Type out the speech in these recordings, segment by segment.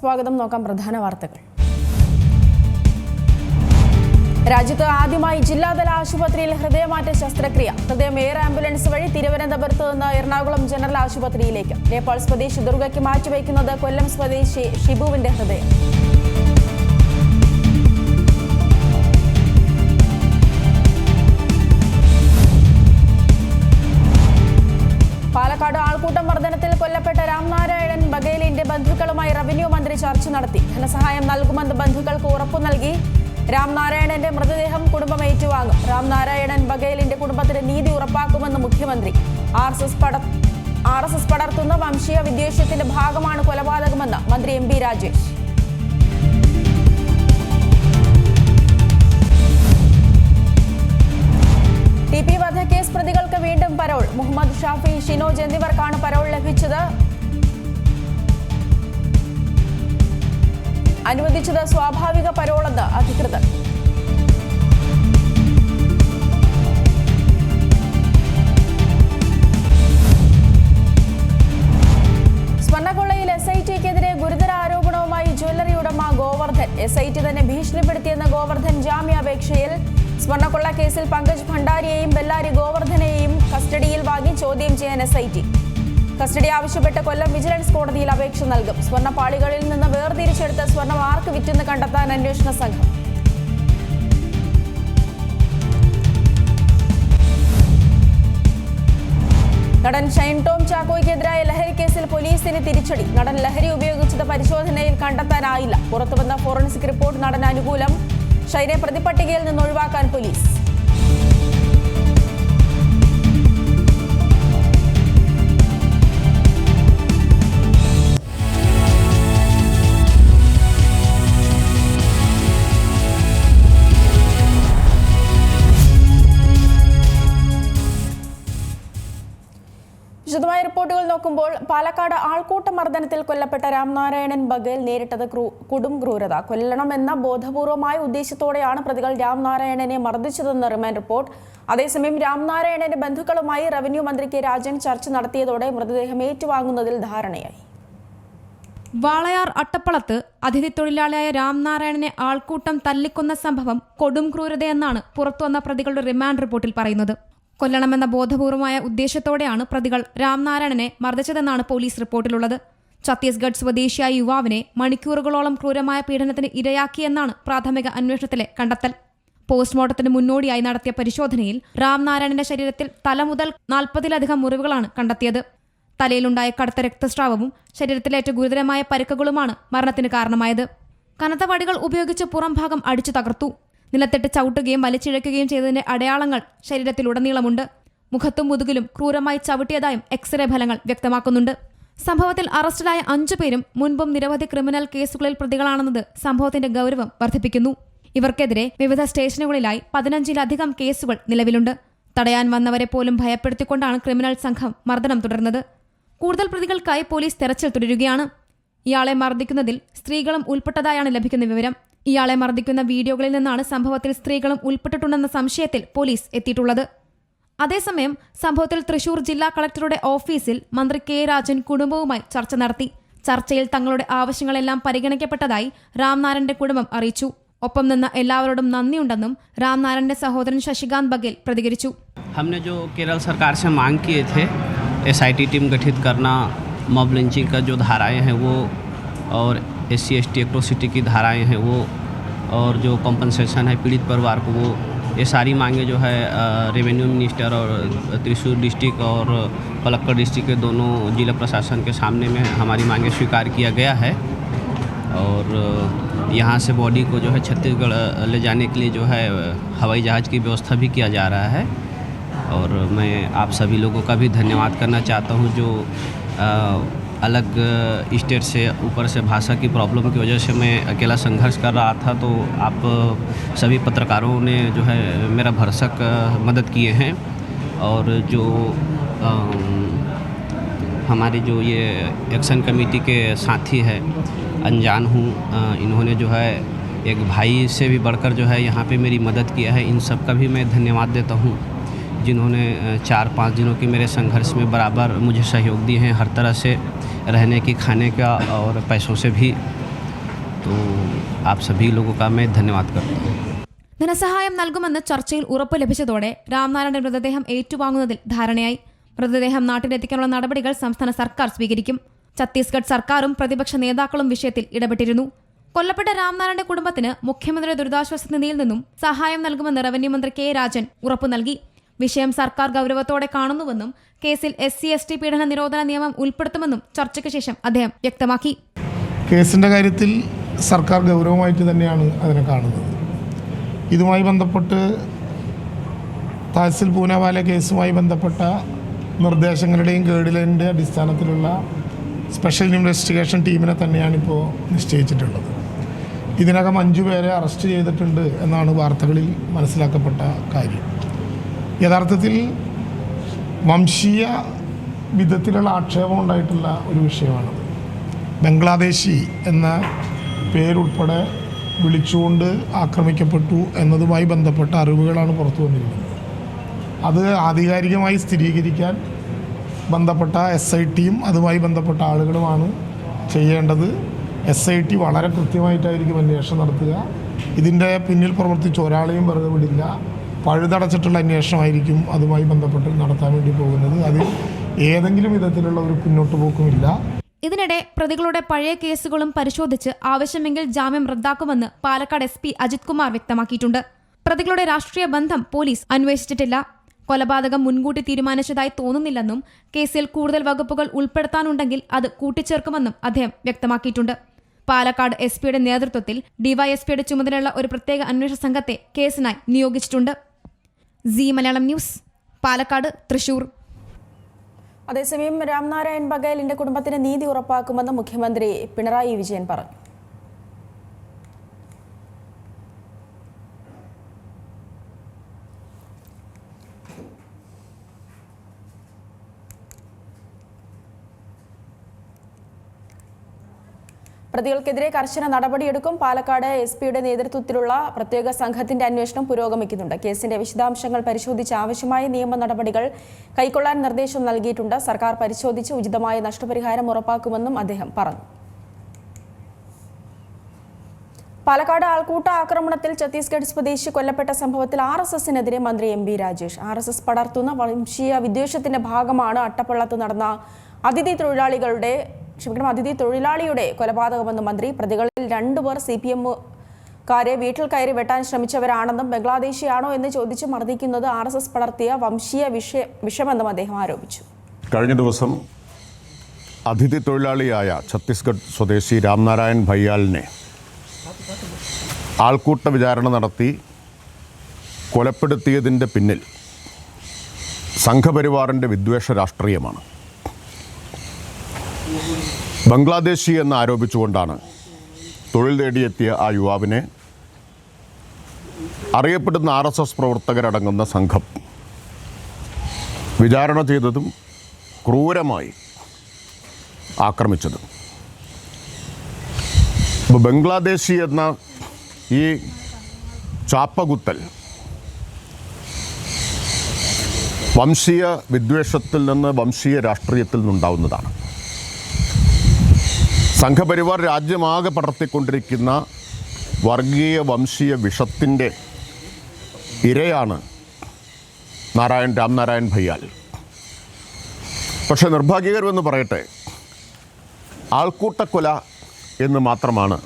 സ്വാഗതം. നോക്കാം പ്രധാന വാർത്തകൾ. രാജ്യത്ത് ആദ്യമായി ജില്ലാതല ആശുപത്രിയിൽ ഹൃദയമാറ്റ ശസ്ത്രക്രിയ. ഹൃദയം എയർ ആംബുലൻസ് വഴി തിരുവനന്തപുരത്ത് നിന്ന് എറണാകുളം ജനറൽ ആശുപത്രിയിലേക്ക്. നേപ്പാൾ സ്വദേശി ദുർഗയ്ക്ക് മാറ്റിവെക്കുന്നത് കൊല്ലം സ്വദേശി ഷിബുവിന്റെ ഹൃദയം. ബന്ധുക്കളുമായി റവന്യൂ മന്ത്രി ചർച്ച നടത്തി. ധനസഹായം നൽകുമെന്ന് ബന്ധുക്കൾക്ക് ഉറപ്പു നൽകി. രാംനാരായണന്റെ മൃതദേഹം കുടുംബം ഏറ്റുവാങ്ങും. രാംനാരായണൻ ബഗേലിന്റെ കുടുംബത്തിന് നീതി ഉറപ്പാക്കുമെന്ന് മുഖ്യമന്ത്രി. ആർ എസ് എസ് പടർത്തുന്ന വംശീയ വിദ്വേഷത്തിന്റെ ഭാഗമാണ് കൊലപാതകമെന്ന് മന്ത്രി എം രാജേഷ്. ടി പി വധക്കേസ് പ്രതികൾക്ക് വീണ്ടും പരോൾ. മുഹമ്മദ് ഷാഫി ഷിനോജ് എന്നിവർക്കാണ് പരോൾ ലഭിച്ചത്. അനുവദിച്ചത് സ്വാഭാവിക പരോളെന്ന് അധികൃതർ. സ്വർണക്കൊള്ളയിൽ എസ് ഐ ടിക്കെതിരെ ഗുരുതര ആരോപണവുമായി ജ്വല്ലറി ഉടമ ഗോവർദ്ധൻ. എസ് ഐ ടി തന്നെ ഭീഷണിപ്പെടുത്തിയെന്ന ഗോവർദ്ധൻ ജാമ്യാപേക്ഷയിൽ സ്വർണക്കൊള്ള കേസിൽ പങ്കജ് ഭണ്ഡാരിയെയും ബെല്ലാരി ഗോവർദ്ധനെയും കസ്റ്റഡിയിൽ വാങ്ങി ചോദ്യം ചെയ്യാൻ എസ് ഐ ടി കസ്റ്റഡി ആവശ്യപ്പെട്ട് കൊല്ലം വിജിലൻസ് കോടതിയിൽ അപേക്ഷ നൽകും. സ്വർണപ്പാളികളിൽ നിന്ന് വേർതിരിച്ചെടുത്ത സ്വർണം ആർക്ക് വിറ്റെന്ന് കണ്ടെത്താൻ അന്വേഷണ സംഘം. നടൻ ഷൈൻ ടോം ചാക്കോയ്ക്കെതിരായ ലഹരി കേസിൽ പോലീസിന് തിരിച്ചടി. നടൻ ലഹരി ഉപയോഗിച്ചത് പരിശോധനയിൽ കണ്ടെത്താനായില്ല. പുറത്തുവന്ന ഫോറൻസിക് റിപ്പോർട്ട് നടൻ അനുകൂലം. ഷൈനെ പ്രതിപട്ടികയിൽ നിന്ന് ഒഴിവാക്കാൻ പോലീസ്. നോക്കുമ്പോൾ പാലക്കാട് ആൾക്കൂട്ട മർദ്ദനത്തിൽ കൊല്ലപ്പെട്ട രാംനാരായണൻ ബഗേൽ നേരിട്ടത് കൊടും ക്രൂരത. കൊല്ലണമെന്ന ബോധപൂർവമായ ഉദ്ദേശത്തോടെയാണ് പ്രതികൾ രാംനാരായണനെ മർദ്ദിച്ചതെന്ന് റിമാൻഡ് റിപ്പോർട്ട്. അതേസമയം രാംനാരായണന്റെ ബന്ധുക്കളുമായി റവന്യൂ മന്ത്രി കെ. രാജൻ ചർച്ച നടത്തിയതോടെ മൃതദേഹം ഏറ്റുവാങ്ങുന്നതിൽ ധാരണയായി. വാളയാർ അട്ടപ്പളത്ത് അതിഥി തൊഴിലാളിയായ രാംനാരായണനെ ആൾക്കൂട്ടം തല്ലിക്കൊന്ന സംഭവം കൊടും ക്രൂരതയെന്നാണ് പുറത്തുവന്ന പ്രതികളുടെ റിമാൻഡ് റിപ്പോർട്ടിൽ പറയുന്നത്. കൊല്ലണമെന്ന ബോധപൂർവമായ ഉദ്ദേശത്തോടെയാണ് പ്രതികൾ രാംനാരായണനെ മർദ്ദിച്ചതെന്നാണ് പോലീസ് റിപ്പോർട്ടിലുള്ളത്. ഛത്തീസ്ഗഡ് സ്വദേശിയായ യുവാവിനെ മണിക്കൂറുകളോളം ക്രൂരമായ പീഡനത്തിന് ഇരയാക്കിയെന്നാണ് പ്രാഥമിക അന്വേഷണത്തിലെ കണ്ടെത്തൽ. പോസ്റ്റ്മോർട്ടത്തിന് മുന്നോടിയായി നടത്തിയ പരിശോധനയിൽ രാംനാരായണന്റെ ശരീരത്തിൽ തല മുതൽ നാൽപ്പതിലധികം മുറിവുകളാണ് കണ്ടെത്തിയത്. തലയിലുണ്ടായ കടുത്ത രക്തസ്രാവവും ശരീരത്തിലേറ്റ ഗുരുതരമായ പരിക്കുകളുമാണ് മരണത്തിന് കാരണമായത്. കനത്ത വടികൾ ഉപയോഗിച്ച് പുറംഭാഗം അടിച്ചു തകർത്തു. നിലത്തിട്ട് ചവിട്ടുകയും വലിച്ചിഴക്കുകയും ചെയ്തതിന്റെ അടയാളങ്ങൾ ശരീരത്തിലുടനീളമുണ്ട്. മുഖത്തും മുതുകിലും ക്രൂരമായി ചവിട്ടിയതായും എക്സ്റേ ഫലങ്ങൾ വ്യക്തമാക്കുന്നുണ്ട്. സംഭവത്തിൽ അറസ്റ്റിലായ അഞ്ചു പേരും മുൻപും നിരവധി ക്രിമിനൽ കേസുകളിൽ പ്രതികളാണെന്നത് സംഭവത്തിന്റെ ഗൗരവം വർദ്ധിപ്പിക്കുന്നു. ഇവർക്കെതിരെ വിവിധ സ്റ്റേഷനുകളിലായി പതിനഞ്ചിലധികം കേസുകൾ നിലവിലുണ്ട്. തടയാൻ വന്നവരെ പോലും ഭയപ്പെടുത്തിക്കൊണ്ടാണ് ക്രിമിനൽ സംഘം മർദ്ദനം തുടർന്നത് കൂടുതൽ പ്രതികൾക്കായി പോലീസ് തെരച്ചിൽ തുടരുകയാണ്. ഇയാളെ മർദ്ദിക്കുന്നതിൽ സ്ത്രീകളും ഉൾപ്പെട്ടതായാണ് ലഭിക്കുന്ന വിവരം ഇയാളെ മർദ്ദിക്കുന്ന വീഡിയോകളിൽ നിന്നാണ് സംഭവത്തിൽ സ്ത്രീകളും ഉൾപ്പെട്ടിട്ടുണ്ടെന്ന സംശയത്തിൽ പോലീസ് എത്തിയിട്ടുള്ളത് അതേസമയം സംഭവത്തിൽ തൃശൂർ ജില്ലാ കളക്ടറുടെ ഓഫീസിൽ മന്ത്രി കെ രാജൻ കുടുംബവുമായി ചർച്ച നടത്തി ചർച്ചയിൽ തങ്ങളുടെ ആവശ്യങ്ങളെല്ലാം പരിഗണിക്കപ്പെട്ടതായി രാംനാരന്റെ കുടുംബം അറിയിച്ചു ഒപ്പം നിന്ന എല്ലാവരോടും നന്ദിയുണ്ടെന്നും രാംനാരന്റെ സഹോദരൻ ശശികാന്ത് ബഗേൽ പ്രതികരിച്ചു हमने जो केरल सरकार से मांग किए थे एसआईटी टीम गठित करना मॉब लिंचिंग का जो धाराएँ हैं वो और S C S T atrocity की धाराएँ हैं वो और जो कॉम्पनसेशन है पीड़ित परिवार को वो, ये सारी मांगे जो है रेवेन्यू मिनिस्टर और त्रिशूर डिस्ट्रिक्ट और पलक्कड़ डिस्ट्रिक्ट के दोनों जिला प्रशासन के सामने में हमारी मांगे स्वीकार किया गया है। और यहाँ से बॉडी को जो है छत्तीसगढ़ ले जाने के लिए जो है हवाई जहाज़ की व्यवस्था भी किया जा रहा है। और मैं आप सभी लोगों का भी धन्यवाद करना चाहता हूँ जो अलग स्टेट से ऊपर से भाषा की प्रॉब्लम की वजह से मैं अकेला संघर्ष कर रहा था तो आप सभी पत्रकारों ने जो है मेरा भरसक मदद किए हैं। और जो अम, हमारे जो ये एक्शन कमेटी के साथी है अनजान हूँ इन्होंने जो है एक भाई से भी बढ़कर जो है यहाँ पे मेरी मदद किया है। इन सब का भी मैं धन्यवाद देता हूँ। जिन्होंने अ, चार पाँच दिनों के मेरे संघर्ष में बराबर मुझे सहयोग दिए हैं हर तरह से रहने की खाने का और पैसों से भी तो आप सभी लोगों का मैं धन्यवाद करता हूँ ധനസഹായം നൽകുമെന്ന് ചർച്ചയിൽ ഉറപ്പ് ലഭിച്ചതോടെ രാംനാരായണന്റെ മൃതദേഹം ഏറ്റുവാങ്ങുന്നതിൽ ധാരണയായി മൃതദേഹം നാട്ടിലെത്തിക്കാനുള്ള നടപടികൾ സംസ്ഥാന സർക്കാർ സ്വീകരിക്കും ഛത്തീസ്ഗഡ് സർക്കാരും പ്രതിപക്ഷ നേതാക്കളും വിഷയത്തിൽ ഇടപെട്ടിരുന്നു കൊല്ലപ്പെട്ട രാംനാരായണന്റെ കുടുംബത്തിന് മുഖ്യമന്ത്രിയുടെ ദുരിതാശ്വാസ നിധിയിൽ നിന്നും സഹായം നൽകുമെന്ന് റവന്യൂ മന്ത്രി കെ രാജൻ ഉറപ്പു നൽകി വിഷയം സർക്കാർ ഗൗരവത്തോടെ കാണുന്നുവെന്നും കേസിൽ എസ് സി എസ് ടി പീഡന നിരോധന നിയമം ഉൾപ്പെടുത്തുമെന്നും ചർച്ചയ്ക്ക് ശേഷം അദ്ദേഹം വ്യക്തമാക്കി. കേസിന്റെ കാര്യത്തിൽ സർക്കാർ ഗൗരവമായിട്ട് തന്നെയാണ് അതിനെ കാണുന്നത്. ഇതുമായി ബന്ധപ്പെട്ട് താസിൽ പൂനാവാല കേസുമായി ബന്ധപ്പെട്ട നിർദ്ദേശങ്ങളുടെയും ഗൈഡ്ലൈനിന്റെ അടിസ്ഥാനത്തിലുള്ള സ്പെഷ്യൽ ഇൻവെസ്റ്റിഗേഷൻ ടീമിനെ തന്നെയാണ് ഇപ്പോൾ നിശ്ചയിച്ചിട്ടുള്ളത്. ഇതിനകം അഞ്ചു പേരെ അറസ്റ്റ് ചെയ്തിട്ടുണ്ട് എന്നാണ് വാർത്തകളിൽ മനസ്സിലാക്കപ്പെട്ട കാര്യം. യഥാർത്ഥത്തിൽ വംശീയ വിധത്തിലുള്ള ആക്ഷേപം ഉണ്ടായിട്ടുള്ള ഒരു വിഷയമാണത്. ബംഗ്ലാദേശി എന്ന പേരുൾപ്പെടെ വിളിച്ചുകൊണ്ട് ആക്രമിക്കപ്പെട്ടു എന്നതുമായി ബന്ധപ്പെട്ട അറിവുകളാണ് പുറത്തു വന്നിരിക്കുന്നത്. അത് ആധികാരികമായി സ്ഥിരീകരിക്കാൻ ബന്ധപ്പെട്ട എസ് ഐ ടിയും അതുമായി ബന്ധപ്പെട്ട ആളുകളുമാണ് ചെയ്യേണ്ടത്. എസ് ഐ ടി വളരെ കൃത്യമായിട്ടായിരിക്കും അന്വേഷണം നടത്തുക. ഇതിന്റെ പിന്നിൽ പ്രവർത്തിച്ച ഒരാളെയും വെറുതെ വിടില്ല. പഴുതടച്ചിട്ടുള്ള അന്വേഷണമായിരിക്കും അതുമായി ബന്ധപ്പെട്ട് നടത്താൻ വേണ്ടി പോകുന്നത്. അതിൽ ഏതെങ്കിലും വിധത്തിലുള്ള ഒരു പിന്നോട്ട് പോക്കുമില്ല. ഇതിനിടെ പ്രതികളുടെ പഴയ കേസുകളും പരിശോധിച്ച് ആവശ്യമെങ്കിൽ ജാമ്യം റദ്ദാക്കുമെന്ന് പാലക്കാട് എസ് പി അജിത് കുമാർ വ്യക്തമാക്കിയിട്ടുണ്ട്. പ്രതികളുടെ രാഷ്ട്രീയ ബന്ധം പോലീസ് അന്വേഷിച്ചിട്ടില്ല. കൊലപാതകം മുൻകൂട്ടി തീരുമാനിച്ചതായി തോന്നുന്നില്ലെന്നും കേസിൽ കൂടുതൽ വകുപ്പുകൾ ഉൾപ്പെടുത്താനുണ്ടെങ്കിൽ അത് കൂട്ടിച്ചേർക്കുമെന്നും അദ്ദേഹം വ്യക്തമാക്കിയിട്ടുണ്ട്. പാലക്കാട് എസ് പിയുടെ നേതൃത്വത്തിൽ ഡിവൈഎസ്പിയുടെ ചുമതലയുള്ള ഒരു പ്രത്യേക അന്വേഷണ സംഘത്തെ കേസിനായി നിയോഗിച്ചിട്ടുണ്ട്. Zee Malayalam news Palakkad Thrissur. അതേസമയം രാംനാരായൺ ബഗേലിന്റെ കുടുംബത്തിന് നീതി ഉറപ്പാക്കുമെന്ന് മുഖ്യമന്ത്രി പിണറായി വിജയൻ പറഞ്ഞു. പ്രതികൾക്കെതിരെ കർശന നടപടിയെടുക്കും. പാലക്കാട് എസ് പിയുടെ നേതൃത്വത്തിലുള്ള പ്രത്യേക സംഘത്തിന്റെ അന്വേഷണം പുരോഗമിക്കുന്നുണ്ട്. കേസിന്റെ വിശദാംശങ്ങൾ പരിശോധിച്ച് ആവശ്യമായ നിയമ നടപടികൾ കൈക്കൊള്ളാൻ നിർദ്ദേശം നൽകിയിട്ടുണ്ട്. സർക്കാർ പരിശോധിച്ച് ഉചിതമായ നഷ്ടപരിഹാരം ഉറപ്പാക്കുമെന്നും അദ്ദേഹം പറഞ്ഞു. പാലക്കാട് ആൾക്കൂട്ട ആക്രമണത്തിൽ ഛത്തീസ്ഗഡ് സ്വദേശി കൊല്ലപ്പെട്ട സംഭവത്തിൽ ആർ എസ് എസിനെതിരെ മന്ത്രി M B Rajesh. R S S പടർത്തുന്ന വംശീയ വിദ്വേഷത്തിന്റെ ഭാഗമാണ് അട്ടപ്പള്ളത്ത് നടന്ന അതിഥി തൊഴിലാളികളുടെ ക്ഷമിക്കണം അതിഥി തൊഴിലാളിയുടെ കൊലപാതകമെന്ന് മന്ത്രി പ്രതികളിൽ രണ്ടുപേർ സി പി എമ്മുകാരെ വീട്ടിൽ കയറി വെട്ടാൻ ശ്രമിച്ചവരാണെന്നും ബംഗ്ലാദേശിയാണോ എന്ന് ചോദിച്ച് മർദ്ദിക്കുന്നത് ആർ എസ് എസ് പടർത്തിയ വംശീയ വിഷയ വിഷമെന്നും അദ്ദേഹം ആരോപിച്ചു. കഴിഞ്ഞ ദിവസം അതിഥി തൊഴിലാളിയായ ഛത്തീസ്ഗഡ് സ്വദേശി രാംനാരായൺ ഭയ്യാലിനെ ആൾക്കൂട്ട വിചാരണ നടത്തി കൊലപ്പെടുത്തിയതിന്റെ പിന്നിൽ സംഘപരിവാറിന്റെ വിദ്വേഷ രാഷ്ട്രീയമാണ്. ബംഗ്ലാദേശി എന്ന് ആരോപിച്ചുകൊണ്ടാണ് തൊഴിൽ തേടിയെത്തിയ ആ യുവാവിനെ അറിയപ്പെടുന്ന ആർ എസ് എസ് പ്രവർത്തകരടങ്ങുന്ന സംഘം വിചാരണ ചെയ്തതും ക്രൂരമായി ആക്രമിച്ചതും. ഇപ്പോൾ ബംഗ്ലാദേശി എന്ന ഈ ചാപ്പകുത്തൽ വംശീയ വിദ്വേഷത്തിൽ നിന്ന് വംശീയ രാഷ്ട്രീയത്തിൽ നിന്നുണ്ടാവുന്നതാണ്. സംഘപരിവാർ രാജ്യമാകെ പടർത്തിക്കൊണ്ടിരിക്കുന്ന വർഗീയ വംശീയ വിഷത്തിന്റെ ഇരയാണ് നാരായൺ രാംനാരായൺ ഭയ്യാൽ. പക്ഷേ നിർഭാഗ്യകരമെന്ന് പറയട്ടെ ആൾക്കൂട്ടക്കൊല എന്ന് മാത്രമാണ്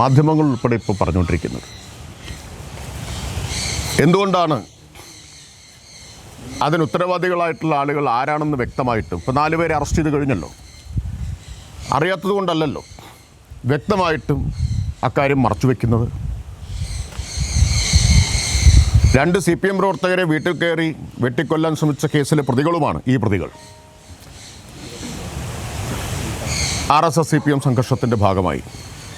മാധ്യമങ്ങൾ ഉൾപ്പെടെ ഇപ്പോൾ പറഞ്ഞുകൊണ്ടിരിക്കുന്നത്. എന്തുകൊണ്ടാണ് അതിന് ഉത്തരവാദികളായിട്ടുള്ള ആളുകൾ ആരാണെന്ന് വ്യക്തമായിട്ടും ഇപ്പോൾ നാലുപേരെ അറസ്റ്റ് ചെയ്ത് കഴിഞ്ഞല്ലോ. അറിയാത്തത് കൊണ്ടല്ലല്ലോ. വ്യക്തമായിട്ടും അക്കാര്യം മറച്ചുവെക്കുന്നത് രണ്ട് സി പി എം പ്രവർത്തകരെ വീട്ടിൽ കയറി വെട്ടിക്കൊല്ലാൻ ശ്രമിച്ച കേസിലെ പ്രതികളുമാണ് ഈ പ്രതികൾ. R S S C P M സംഘർഷത്തിന്റെ ഭാഗമായി.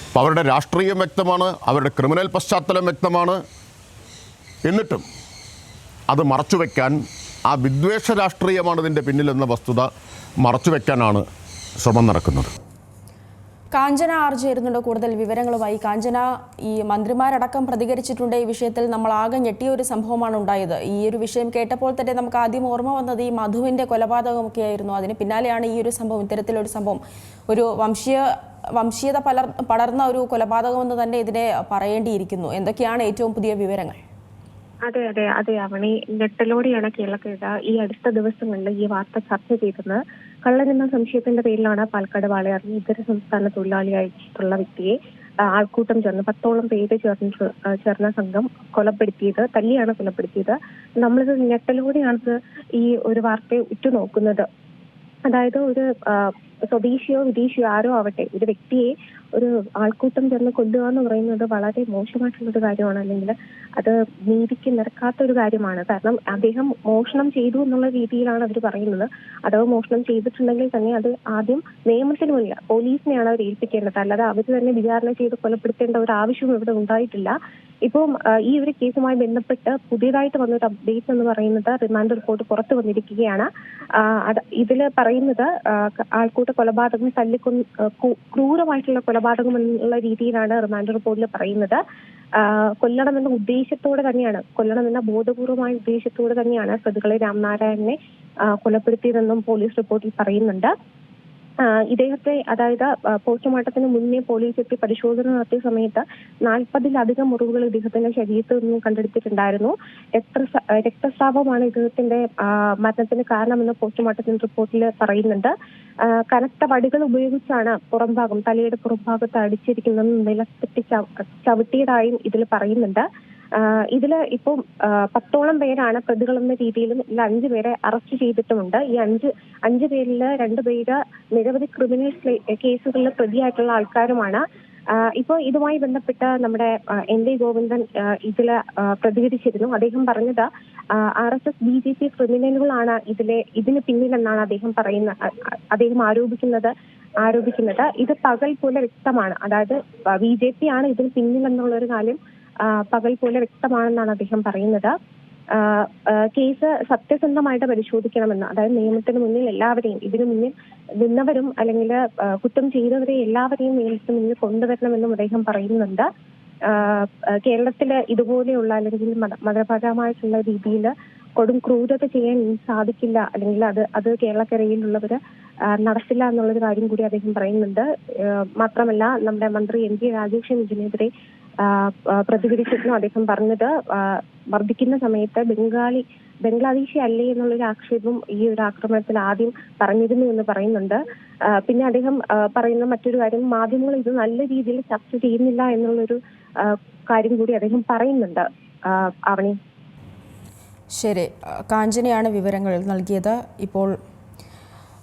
അപ്പോൾ അവരുടെ രാഷ്ട്രീയം വ്യക്തമാണ് അവരുടെ ക്രിമിനൽ പശ്ചാത്തലം വ്യക്തമാണ്. എന്നിട്ടും അത് മറച്ചു മറച്ചുവെക്കാൻ ആ വിദ്വേഷ രാഷ്ട്രീയമാണ് ഇതിന്റെ പിന്നിലെന്ന വസ്തുത മറച്ചു മറച്ചുവെക്കാനാണ് ശ്രമം നടക്കുന്നത് കാഞ്ചന ആർ ചേരുന്നുണ്ട് കൂടുതൽ വിവരങ്ങളുമായി. കാഞ്ചന ഈ മന്ത്രിമാരടക്കം പ്രതികരിച്ചിട്ടുണ്ട് ഈ വിഷയത്തിൽ. നമ്മൾ ആകെ ഞെട്ടിയ ഒരു സംഭവമാണ് ഉണ്ടായത്. ഈ ഒരു വിഷയം കേട്ടപ്പോൾ തന്നെ നമുക്ക് ആദ്യം ഓർമ്മ വന്നത് ഈ മധുവിന്റെ കൊലപാതകമൊക്കെ ആയിരുന്നു അതിന് പിന്നാലെയാണ് ഈ ഒരു സംഭവം ഇത്തരത്തിലൊരു സംഭവം. ഒരു വംശീയ വംശീയത പലർ പടർന്ന ഒരു കൊലപാതകമെന്ന് തന്നെ ഇതിനെ പറയേണ്ടിയിരിക്കുന്നു. എന്തൊക്കെയാണ് ഏറ്റവും പുതിയ വിവരങ്ങൾ? അതെ അതെ അതെ അവണി ഞെട്ടലോടെയാണ് കേരളക്കേട ഈ അടുത്ത ദിവസങ്ങളിൽ ഈ വാർത്ത ചർച്ച ചെയ്തത് കള്ളനെന്ന സംശയത്തിന്റെ പേരിലാണ് പാലക്കാട് വാളയാറിൽ ഇതര സംസ്ഥാന തൊഴിലാളിയായിട്ടുള്ള വ്യക്തിയെ ആൾക്കൂട്ടം ചേർന്ന് പത്തോളം പേര് ചേർന്ന് ചേർന്ന സംഘം കൊലപ്പെടുത്തിയത് തല്ലിയാണ് കൊലപ്പെടുത്തിയത്. നമ്മളിത് ഞെട്ടലോടെയാണ് ഈ ഒരു വാർത്തയെ ഉറ്റുനോക്കുന്നത്. അതായത് ഒരു സ്വദേശിയോ വിദേശിയോ ആരോ ആവട്ടെ ഒരു വ്യക്തിയെ ഒരു ആൾക്കൂട്ടം ചേർന്ന് കൊല്ലുക എന്ന് പറയുന്നത് വളരെ മോശമായിട്ടുള്ള ഒരു കാര്യമാണ്. അല്ലെങ്കിൽ അത് നീതിക്ക് നിരക്കാത്ത ഒരു കാര്യമാണ്. കാരണം അദ്ദേഹം മോഷണം ചെയ്തു എന്നുള്ള രീതിയിലാണ് അവർ പറയുന്നത്. അഥവാ മോഷണം ചെയ്തിട്ടുണ്ടെങ്കിൽ തന്നെ അത് ആദ്യം നിയമത്തിന് മുന്നിൽ പോലീസിനെയാണ് അവർ ഏൽപ്പിക്കേണ്ടത്. അല്ലാതെ അവർ തന്നെ വിചാരണ ചെയ്ത് കൊലപ്പെടുത്തേണ്ട ഒരു ആവശ്യവും ഇവിടെ ഉണ്ടായിട്ടില്ല. ഇപ്പം ഈ ഒരു കേസുമായി ബന്ധപ്പെട്ട് പുതിയതായിട്ട് വന്നൊരു അപ്ഡേറ്റ് എന്ന് പറയുന്നത് റിമാൻഡ് റിപ്പോർട്ട് പുറത്തു വന്നിരിക്കുകയാണ്. ഇതിൽ പറയുന്നത് ആൾക്കൂട്ട കൊലപാതകം തല്ലിക്കൊന്ന് ക്രൂരമായിട്ടുള്ള കൊലപാതകം എന്നുള്ള രീതിയിലാണ് റിമാൻഡ് റിപ്പോർട്ടിൽ പറയുന്നത്. കൊല്ലണമെന്ന ഉദ്ദേശത്തോടെ തന്നെയാണ് കൊല്ലണമെന്ന ബോധപൂർവമായ ഉദ്ദേശത്തോടെ തന്നെയാണ് പ്രതികളെ രാംനാരായണനെ കൊലപ്പെടുത്തിയതെന്നും പോലീസ് റിപ്പോർട്ടിൽ പറയുന്നുണ്ട്. ഇദ്ദേഹത്തെ അതായത് പോസ്റ്റ്മോർട്ടത്തിന് മുന്നേ പോലീസ് എത്തി പരിശോധന നടത്തിയ സമയത്ത് നാൽപ്പതിലധികം മുറിവുകൾ ഇദ്ദേഹത്തിന്റെ ശരീരത്തിൽ നിന്നും കണ്ടെടുത്തിട്ടുണ്ടായിരുന്നു. രക്തസ്രാവമാണ് ഇദ്ദേഹത്തിന്റെ മരണത്തിന് കാരണമെന്ന് പോസ്റ്റ്മോർട്ടത്തിന് റിപ്പോർട്ടിൽ പറയുന്നുണ്ട്. കനത്ത വടികൾ ഉപയോഗിച്ചാണ് പുറംഭാഗം തലയുടെ പുറംഭാഗത്ത് അടിച്ചിരിക്കുന്നതെന്ന് നിലത്തെത്തി ചവ- ചവിട്ടിയതായും ഇതിൽ പറയുന്നുണ്ട്. ഇതിൽ ഇപ്പം പത്തോളം പേരാണ് പ്രതികൾ എന്ന രീതിയിലും ഇതിൽ അഞ്ചു പേരെ അറസ്റ്റ് ചെയ്തിട്ടുമുണ്ട്. ഈ അഞ്ച് അഞ്ചു പേരിൽ രണ്ടുപേര് നിരവധി ക്രിമിനൽ കേസുകളിൽ പ്രതിയായിട്ടുള്ള ആൾക്കാരുമാണ്. ഇപ്പോൾ ഇതുമായി ബന്ധപ്പെട്ട് നമ്മുടെ എൻ വി ഗോവിന്ദൻ ഇതിൽ പ്രതികരിച്ചിരുന്നു. അദ്ദേഹം പറഞ്ഞത് R S S B J P ക്രിമിനലുകളാണ് ഇതിലെ ഇതിന് പിന്നിലെന്നാണ് അദ്ദേഹം പറയുന്ന അദ്ദേഹം ആരോപിക്കുന്നത് ആരോപിക്കുന്നത്. ഇത് പകൽ പോലെ വ്യക്തമാണ്. അതായത് ബി ജെ പി ആണ് ഇതിന് പിന്നിലെന്നുള്ള ഒരു കാര്യം പകൽ പോലെ വ്യക്തമാണെന്നാണ് അദ്ദേഹം പറയുന്നത്. കേസ് സത്യസന്ധമായിട്ട് പരിശോധിക്കണമെന്ന് അതായത് നിയമത്തിന് മുന്നിൽ എല്ലാവരെയും ഇതിനു മുന്നിൽ നിന്നവരും അല്ലെങ്കിൽ കുറ്റം ചെയ്തവരെ എല്ലാവരെയും നിയമത്തിന് മുന്നിൽ കൊണ്ടുവരണമെന്നും അദ്ദേഹം പറയുന്നുണ്ട്. കേരളത്തിൽ ഇതുപോലെയുള്ള അല്ലെങ്കിൽ മത മതപരമായിട്ടുള്ള രീതിയിൽ കൊടും ക്രൂരത ചെയ്യാൻ സാധിക്കില്ല അല്ലെങ്കിൽ അത് അത് കേരളക്കരയിലുള്ളവര് ആ, നടത്തില്ല എന്നുള്ളൊരു കാര്യം കൂടി അദ്ദേഹം പറയുന്നുണ്ട്. മാത്രമല്ല നമ്മുടെ മന്ത്രി എം. ജി രാജേഷൻ ഇതിനെതിരെ പ്രതികരിച്ചിരുന്നു. അദ്ദേഹം പറഞ്ഞത് വർദ്ധിക്കുന്ന സമയത്ത് ബംഗാളി ബംഗ്ലാദേശി അല്ലേ എന്നുള്ളൊരു ആക്ഷേപം ഈ ഒരു ആക്രമണത്തിൽ ആദ്യം പറഞ്ഞിരുന്നു എന്ന് പറയുന്നുണ്ട്. പിന്നെ അദ്ദേഹം പറയുന്ന മറ്റൊരു കാര്യം മാധ്യമങ്ങൾ ഇത് നല്ല രീതിയിൽ ചർച്ച ചെയ്യുന്നില്ല എന്നുള്ളൊരു കാര്യം കൂടി അദ്ദേഹം പറയുന്നുണ്ട്. അവണി ശരി. കാഞ്ചനയാണ് വിവരങ്ങൾ നൽകിയത്. ഇപ്പോൾ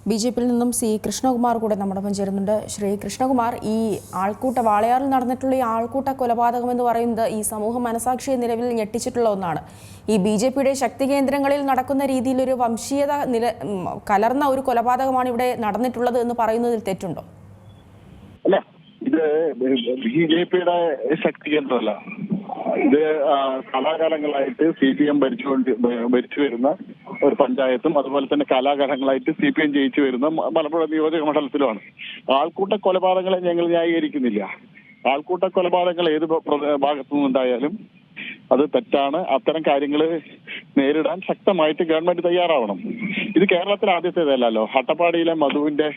ബി ജെ പിയിൽ നിന്നും സി കൃഷ്ണകുമാർ കൂടെ നമ്മോടൊപ്പം ചേരുന്നുണ്ട്. ശ്രീ കൃഷ്ണകുമാർ ഈ ആൾക്കൂട്ട വാളയാറിൽ നടന്നിട്ടുള്ള ഈ ആൾക്കൂട്ട കൊലപാതകം എന്ന് പറയുന്നത് ഈ സമൂഹ മനസാക്ഷിയെ നിലവിൽ ഞെട്ടിച്ചിട്ടുള്ള ഒന്നാണ്. ഈ ബി ജെ പിയുടെ ശക്തി കേന്ദ്രങ്ങളിൽ നടക്കുന്ന രീതിയിലൊരു വംശീയത നില കലർന്ന ഒരു കൊലപാതകമാണ് ഇവിടെ നടന്നിട്ടുള്ളത് എന്ന് പറയുന്നതിൽ തെറ്റുണ്ടോ? ഇത് ബി ജെ പിയുടെ ശക്തി കേന്ദ്രമല്ല. ഇത് കലാകാലങ്ങളായിട്ട് സി പി എം ഭരിച്ചുകൊണ്ട് ഭരിച്ചു വരുന്ന ഒരു പഞ്ചായത്തും അതുപോലെ തന്നെ കലാകാലങ്ങളായിട്ട് സി പി എം ജയിച്ചു വരുന്ന മലപ്പുറം നിയോജക മണ്ഡലത്തിലുമാണ്. ആൾക്കൂട്ട കൊലപാതകങ്ങളെ ഞങ്ങൾ ന്യായീകരിക്കുന്നില്ല. ആൾക്കൂട്ട കൊലപാതകങ്ങൾ ഏത് ഭാഗത്തു നിന്നുണ്ടായാലും അത് തെറ്റാണ്. അത്തരം കാര്യങ്ങൾ നേരിടാൻ ശക്തമായിട്ട് ഗവൺമെന്റ് തയ്യാറാവണം. ഇത് കേരളത്തിൽ ആദ്യത്തേതല്ലല്ലോ ഹട്ടപ്പാടിയിലെ മധുവിന്റെ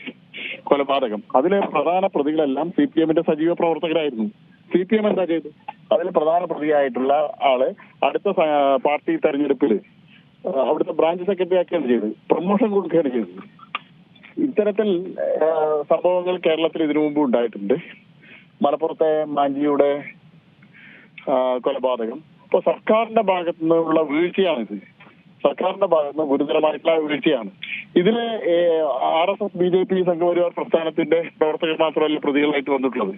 കൊലപാതകം. അതിലെ പ്രധാന പ്രതികളെല്ലാം സി പി എമ്മിന്റെ സജീവ പ്രവർത്തകരായിരുന്നു. സി പി എം എന്താ ചെയ്തു അതിൽ പ്രധാന പ്രതിയായിട്ടുള്ള ആൾ അടുത്ത പാർട്ടി തെരഞ്ഞെടുപ്പിൽ അവിടുത്തെ ബ്രാഞ്ച് സെക്രട്ടറി ആക്കുകയാണ് ചെയ്തത് പ്രൊമോഷൻ കൊടുക്കുകയാണ് ചെയ്തത്. ഇത്തരത്തിൽ സംഭവങ്ങൾ കേരളത്തിൽ ഇതിനു മുമ്പ് ഉണ്ടായിട്ടുണ്ട്. മലപ്പുറത്തെ മാഞ്ചിയുടെ കൊലപാതകം. ഇപ്പൊ സർക്കാരിന്റെ ഭാഗത്തു നിന്നുള്ള വീഴ്ചയാണിത്. സർക്കാരിന്റെ ഭാഗത്ത് നിന്ന് ഗുരുതരമായിട്ടുള്ള വീഴ്ചയാണ് ഇതിൽ R S S B J P Sangh Parivar പ്രസ്ഥാനത്തിന്റെ പ്രവർത്തകർ മാത്രമല്ല പ്രതികളായിട്ട് വന്നിട്ടുള്ളത്.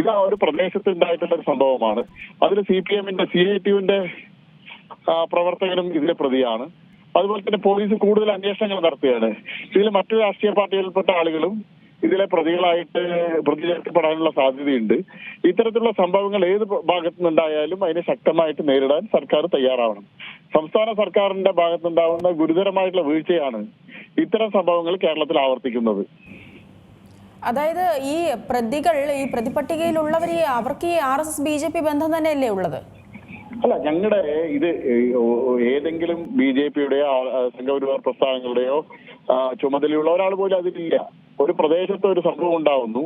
ഇത് ആ ഒരു പ്രദേശത്ത് ഉണ്ടായിട്ടുള്ള ഒരു സംഭവമാണ്. അതിൽ സി പി എമ്മിന്റെ സി ഐ ടിയുവിന്റെ പ്രവർത്തകരും ഇതിലെ പ്രതിയാണ്. അതുപോലെ തന്നെ പോലീസ് കൂടുതൽ അന്വേഷണങ്ങൾ നടത്തുകയാണ്. ഇതിൽ മറ്റു രാഷ്ട്രീയ പാർട്ടികളിൽപ്പെട്ട ആളുകളും ഇതിലെ പ്രതികളായിട്ട് പ്രതി ചേർക്കപ്പെടാനുള്ള സാധ്യതയുണ്ട്. ഇത്തരത്തിലുള്ള സംഭവങ്ങൾ ഏത് ഭാഗത്തു നിന്നുണ്ടായാലും അതിനെ ശക്തമായിട്ട് നേരിടാൻ സർക്കാർ തയ്യാറാവണം. സംസ്ഥാന സർക്കാരിന്റെ ഭാഗത്തുനിന്നുണ്ടാവുന്ന ഗുരുതരമായിട്ടുള്ള വീഴ്ചയാണ് ഇത്തരം സംഭവങ്ങൾ കേരളത്തിൽ ആവർത്തിക്കുന്നത്. അതായത് ഈ പ്രതികൾ ഈ പ്രതിപട്ടികയിലുള്ളവർ അവർക്ക് ഈ R S S B J P ബന്ധം തന്നെയല്ലേ ഉള്ളത്? അല്ല ഞങ്ങളുടെ ഇത് ഏതെങ്കിലും ബി ജെ പിയുടെയോ സംഘപരിവാർ പ്രസ്ഥാനങ്ങളുടെയോ ചുമതലയുള്ള ഒരാൾ പോലും അതിലില്ല. ഒരു പ്രദേശത്ത് ഒരു സംഭവം ഉണ്ടാവുന്നു.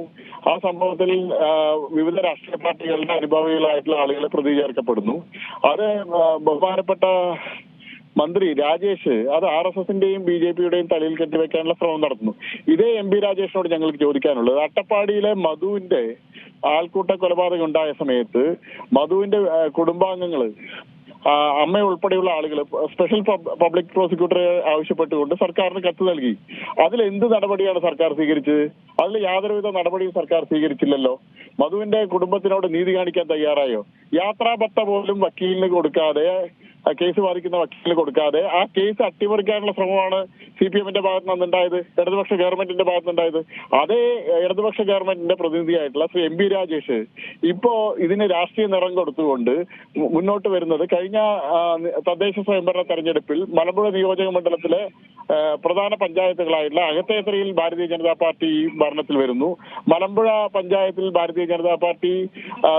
ആ സംഭവത്തിൽ വിവിധ രാഷ്ട്രീയ പാർട്ടികളുടെ അനുഭാവികളായിട്ടുള്ള ആളുകൾ പ്രതി ചേർക്കപ്പെടുന്നു അത് ബഹുമാനപ്പെട്ട മന്ത്രി രാജേഷ് അത് ആർ എസ് എസിന്റെയും ബി ജെ പിയുടെയും തലയിൽ കെട്ടിവെക്കാനുള്ള ശ്രമം നടത്തുന്നു. ഇതേ എം പി രാജേഷിനോട് ഞങ്ങൾക്ക് ചോദിക്കാനുള്ളത്. അട്ടപ്പാടിയിലെ മധുവിന്റെ ആൾക്കൂട്ട കൊലപാതകം ഉണ്ടായ സമയത്ത് മധുവിന്റെ കുടുംബാംഗങ്ങൾ അമ്മ ഉൾപ്പെടെയുള്ള ആളുകൾ സ്പെഷ്യൽ പബ്ലിക് പ്രോസിക്യൂട്ടറെ ആവശ്യപ്പെട്ടുകൊണ്ട് സർക്കാരിന് കത്ത് നൽകി. അതിൽ എന്ത് നടപടിയാണ് സർക്കാർ സ്വീകരിച്ചത്? അതിൽ യാതൊരുവിധ നടപടിയും സർക്കാർ സ്വീകരിച്ചില്ലല്ലോ. മധുവിന്റെ കുടുംബത്തിനോട് നീതി കാണിക്കാൻ തയ്യാറായോ? യാത്രാ യാത്രാബത്ത പോലും വക്കീലിന് കൊടുക്കാതെ കേസ് വാദിക്കുന്ന വക്കീലിന് കൊടുക്കാതെ ആ കേസ് അട്ടിമറിക്കാനുള്ള ശ്രമമാണ് സി പി എമ്മിന്റെ ഭാഗത്ത് നിന്നുണ്ടായത് ഇടതുപക്ഷ ഗവൺമെന്റിന്റെ ഭാഗത്ത് നിന്നുണ്ടായത്. അതേ ഇടതുപക്ഷ ഗവൺമെന്റിന്റെ പ്രതിനിധിയായിട്ടുള്ള ശ്രീ എം പി രാജേഷ് ഇപ്പോ ഇതിന് രാഷ്ട്രീയ നിറം കൊടുത്തുകൊണ്ട് മുന്നോട്ട് വരുന്നത് കഴിഞ്ഞ തദ്ദേശ സ്വയംഭരണ തെരഞ്ഞെടുപ്പിൽ മലമ്പുഴ നിയോജക മണ്ഡലത്തിലെ പ്രധാന പഞ്ചായത്തുകളായിട്ടുള്ള അകത്തേത്തറയിൽ ഭാരതീയ ജനതാ പാർട്ടി ഭരണത്തിൽ വരുന്നു. മലമ്പുഴ പഞ്ചായത്തിൽ Bharatiya Janata party